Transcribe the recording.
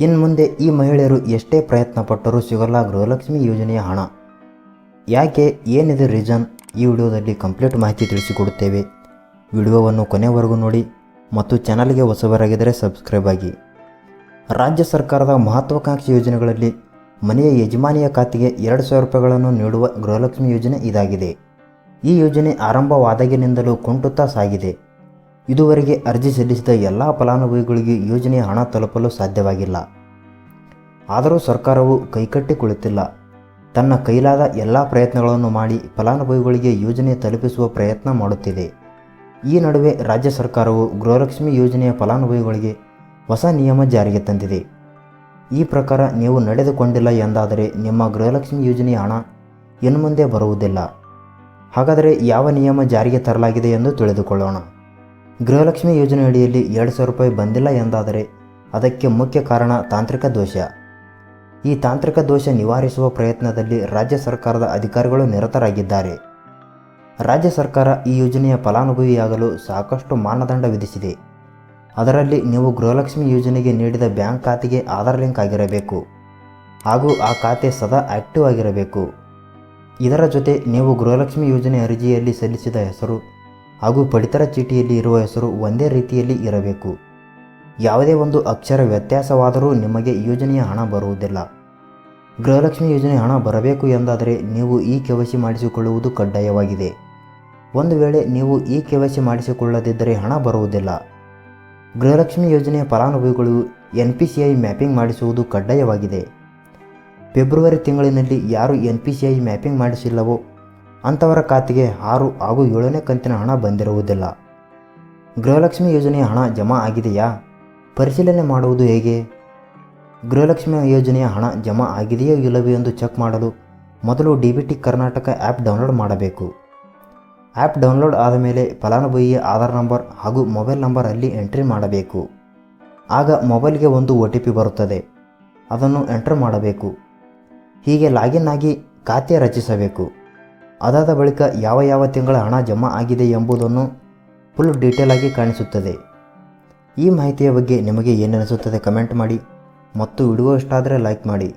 ಇನ್ನು ಮುಂದೆ ಈ ಮಹಿಳೆಯರು ಎಷ್ಟೇ ಪ್ರಯತ್ನ ಪಟ್ಟರೂ ಸಿಗಲ್ಲ ಗೃಹಲಕ್ಷ್ಮಿ ಯೋಜನೆಯ ಹಣ. ಯಾಕೆ? ಏನಿದೆ ರೀಸನ್? ಈ ವಿಡಿಯೋದಲ್ಲಿ ಕಂಪ್ಲೀಟ್ ಮಾಹಿತಿ ತಿಳಿಸಿಕೊಡುತ್ತೇವೆ. ವಿಡಿಯೋವನ್ನು ಕೊನೆವರೆಗೂ ನೋಡಿ ಮತ್ತು ಚಾನಲ್ಗೆ ಹೊಸಬರಾಗಿದ್ದರೆ ಸಬ್ಸ್ಕ್ರೈಬ್ ಆಗಿ. ರಾಜ್ಯ ಸರ್ಕಾರದ ಮಹತ್ವಾಕಾಂಕ್ಷಿ ಯೋಜನೆಗಳಲ್ಲಿ ಮನೆಯ ಯಜಮಾನಿಯ ಖಾತೆಗೆ ಎರಡು ಸಾವಿರ ರೂಪಾಯಿಗಳನ್ನು ನೀಡುವ ಗೃಹಲಕ್ಷ್ಮಿ ಯೋಜನೆ ಇದಾಗಿದೆ. ಈ ಯೋಜನೆ ಆರಂಭವಾದಾಗಿನಿಂದಲೂ ಕುಂಟುತ್ತಾ ಸಾಗಿದೆ. ಇದುವರೆಗೆ ಅರ್ಜಿ ಸಲ್ಲಿಸಿದ ಎಲ್ಲ ಫಲಾನುಭವಿಗಳಿಗೆ ಯೋಜನೆಯ ಹಣ ತಲುಪಲು ಸಾಧ್ಯವಾಗಿಲ್ಲ. ಆದರೂ ಸರ್ಕಾರವು ಕೈಕಟ್ಟಿ ಕುಳಿತಿಲ್ಲ. ತನ್ನ ಕೈಲಾದ ಎಲ್ಲ ಪ್ರಯತ್ನಗಳನ್ನು ಮಾಡಿ ಫಲಾನುಭವಿಗಳಿಗೆ ಯೋಜನೆ ತಲುಪಿಸುವ ಪ್ರಯತ್ನ ಮಾಡುತ್ತಿದೆ. ಈ ನಡುವೆ ರಾಜ್ಯ ಸರ್ಕಾರವು ಗೃಹಲಕ್ಷ್ಮಿ ಯೋಜನೆಯ ಫಲಾನುಭವಿಗಳಿಗೆ ಹೊಸ ನಿಯಮ ಜಾರಿಗೆ ತಂದಿದೆ. ಈ ಪ್ರಕಾರ ನೀವು ನಡೆದುಕೊಂಡಿಲ್ಲ ಎಂದಾದರೆ ನಿಮ್ಮ ಗೃಹಲಕ್ಷ್ಮಿ ಯೋಜನೆಯ ಹಣ ಇನ್ನು ಮುಂದೆ ಬರುವುದಿಲ್ಲ. ಹಾಗಾದರೆ ಯಾವ ನಿಯಮ ಜಾರಿಗೆ ತರಲಾಗಿದೆ ಎಂದು ತಿಳಿದುಕೊಳ್ಳೋಣ. ಗೃಹಲಕ್ಷ್ಮಿ ಯೋಜನೆ ಅಡಿಯಲ್ಲಿ ಎರಡು ಸಾವಿರ ರೂಪಾಯಿ ಬಂದಿಲ್ಲ ಎಂದಾದರೆ ಅದಕ್ಕೆ ಮುಖ್ಯ ಕಾರಣ ತಾಂತ್ರಿಕ ದೋಷ. ಈ ತಾಂತ್ರಿಕ ದೋಷ ನಿವಾರಿಸುವ ಪ್ರಯತ್ನದಲ್ಲಿ ರಾಜ್ಯ ಸರ್ಕಾರದ ಅಧಿಕಾರಿಗಳು ನಿರತರಾಗಿದ್ದಾರೆ. ರಾಜ್ಯ ಸರ್ಕಾರ ಈ ಯೋಜನೆಯ ಫಲಾನುಭವಿಯಾಗಲು ಸಾಕಷ್ಟು ಮಾನದಂಡ ವಿಧಿಸಿದೆ. ಅದರಲ್ಲಿ ನೀವು ಗೃಹಲಕ್ಷ್ಮಿ ಯೋಜನೆಗೆ ನೀಡಿದ ಬ್ಯಾಂಕ್ ಖಾತೆಗೆ ಆಧಾರ್ ಲಿಂಕ್ ಆಗಿರಬೇಕು. ಹಾಗೂ ಆ ಖಾತೆ ಸದಾ ಆಕ್ಟಿವ್ ಆಗಿರಬೇಕು. ಇದರ ಜೊತೆ ನೀವು ಗೃಹಲಕ್ಷ್ಮಿ ಯೋಜನೆ ಅರ್ಜಿಯಲ್ಲಿ ಸಲ್ಲಿಸಿದ ಹೆಸರು ಹಾಗೂ ಪಡಿತರ ಚೀಟಿಯಲ್ಲಿ ಇರುವ ಹೆಸರು ಒಂದೇ ರೀತಿಯಲ್ಲಿ ಇರಬೇಕು. ಯಾವುದೇ ಒಂದು ಅಕ್ಷರ ವ್ಯತ್ಯಾಸವಾದರೂ ನಿಮಗೆ ಯೋಜನೆಯ ಹಣ ಬರುವುದಿಲ್ಲ. ಗೃಹಲಕ್ಷ್ಮಿ ಯೋಜನೆ ಹಣ ಬರಬೇಕು ಎಂದಾದರೆ ನೀವು ಈ ಕೆವಸಿ ಮಾಡಿಸಿಕೊಳ್ಳುವುದು ಕಡ್ಡಾಯವಾಗಿದೆ. ಒಂದು ವೇಳೆ ನೀವು ಈ ಕೆವಸಿ ಮಾಡಿಸಿಕೊಳ್ಳದಿದ್ದರೆ ಹಣ ಬರುವುದಿಲ್ಲ. ಗೃಹಲಕ್ಷ್ಮಿ ಯೋಜನೆಯ ಫಲಾನುಭವಿಗಳು N P C I mapping ಮಾಡಿಸುವುದು ಕಡ್ಡಾಯವಾಗಿದೆ. ಫೆಬ್ರವರಿ ತಿಂಗಳಿನಲ್ಲಿ ಯಾರು N P C I mapping ಮಾಡಿಸಿಲ್ಲವೋ ಅಂಥವರ ಖಾತೆಗೆ ಆರು ಹಾಗೂ ಏಳನೇ ಕಂತಿನ ಹಣ ಬಂದಿರುವುದಿಲ್ಲ. ಗೃಹಲಕ್ಷ್ಮಿ ಯೋಜನೆಯ ಹಣ ಜಮಾ ಆಗಿದೆಯಾ? ಪರಿಶೀಲನೆ ಮಾಡುವುದು ಹೇಗೆ? ಗೃಹಲಕ್ಷ್ಮಿ ಯೋಜನೆಯ ಹಣ ಜಮಾ ಆಗಿದೆಯೋ ಇಲ್ಲವೋ ಎಂದು ಚೆಕ್ ಮಾಡಲು ಮೊದಲು D B T Karnataka app download ಮಾಡಬೇಕು. ಆ್ಯಪ್ ಡೌನ್ಲೋಡ್ ಆದ ಮೇಲೆ ಫಲಾನುಭವಿಯ ಆಧಾರ್ ನಂಬರ್ ಹಾಗೂ ಮೊಬೈಲ್ ನಂಬರ್ ಅಲ್ಲಿ ಎಂಟ್ರಿ ಮಾಡಬೇಕು. ಆಗ ಮೊಬೈಲ್ಗೆ ಒಂದು ಒ ಟಿ ಪಿ ಬರುತ್ತದೆ. ಅದನ್ನು ಎಂಟ್ರ್ ಮಾಡಬೇಕು. ಹೀಗೆ ಲಾಗಿನ್ ಆಗಿ ಖಾತೆ ರಚಿಸಬೇಕು. ಅದಾದ ಬಳಿಕ ಯಾವ ಯಾವ ತಿಂಗಳ ಹಣ ಜಮಾ ಆಗಿದೆ ಎಂಬುದನ್ನು ಫುಲ್ ಡೀಟೇಲ್ ಆಗಿ ಕಾಣಿಸುತ್ತದೆ. ಈ ಮಾಹಿತಿಯ ಬಗ್ಗೆ ನಿಮಗೆ ಏನನಿಸುತ್ತದೆ ಕಮೆಂಟ್ ಮಾಡಿ ಮತ್ತು ವಿಡಿಯೋ ಇಷ್ಟ ಆದರೆ ಲೈಕ್ ಮಾಡಿ.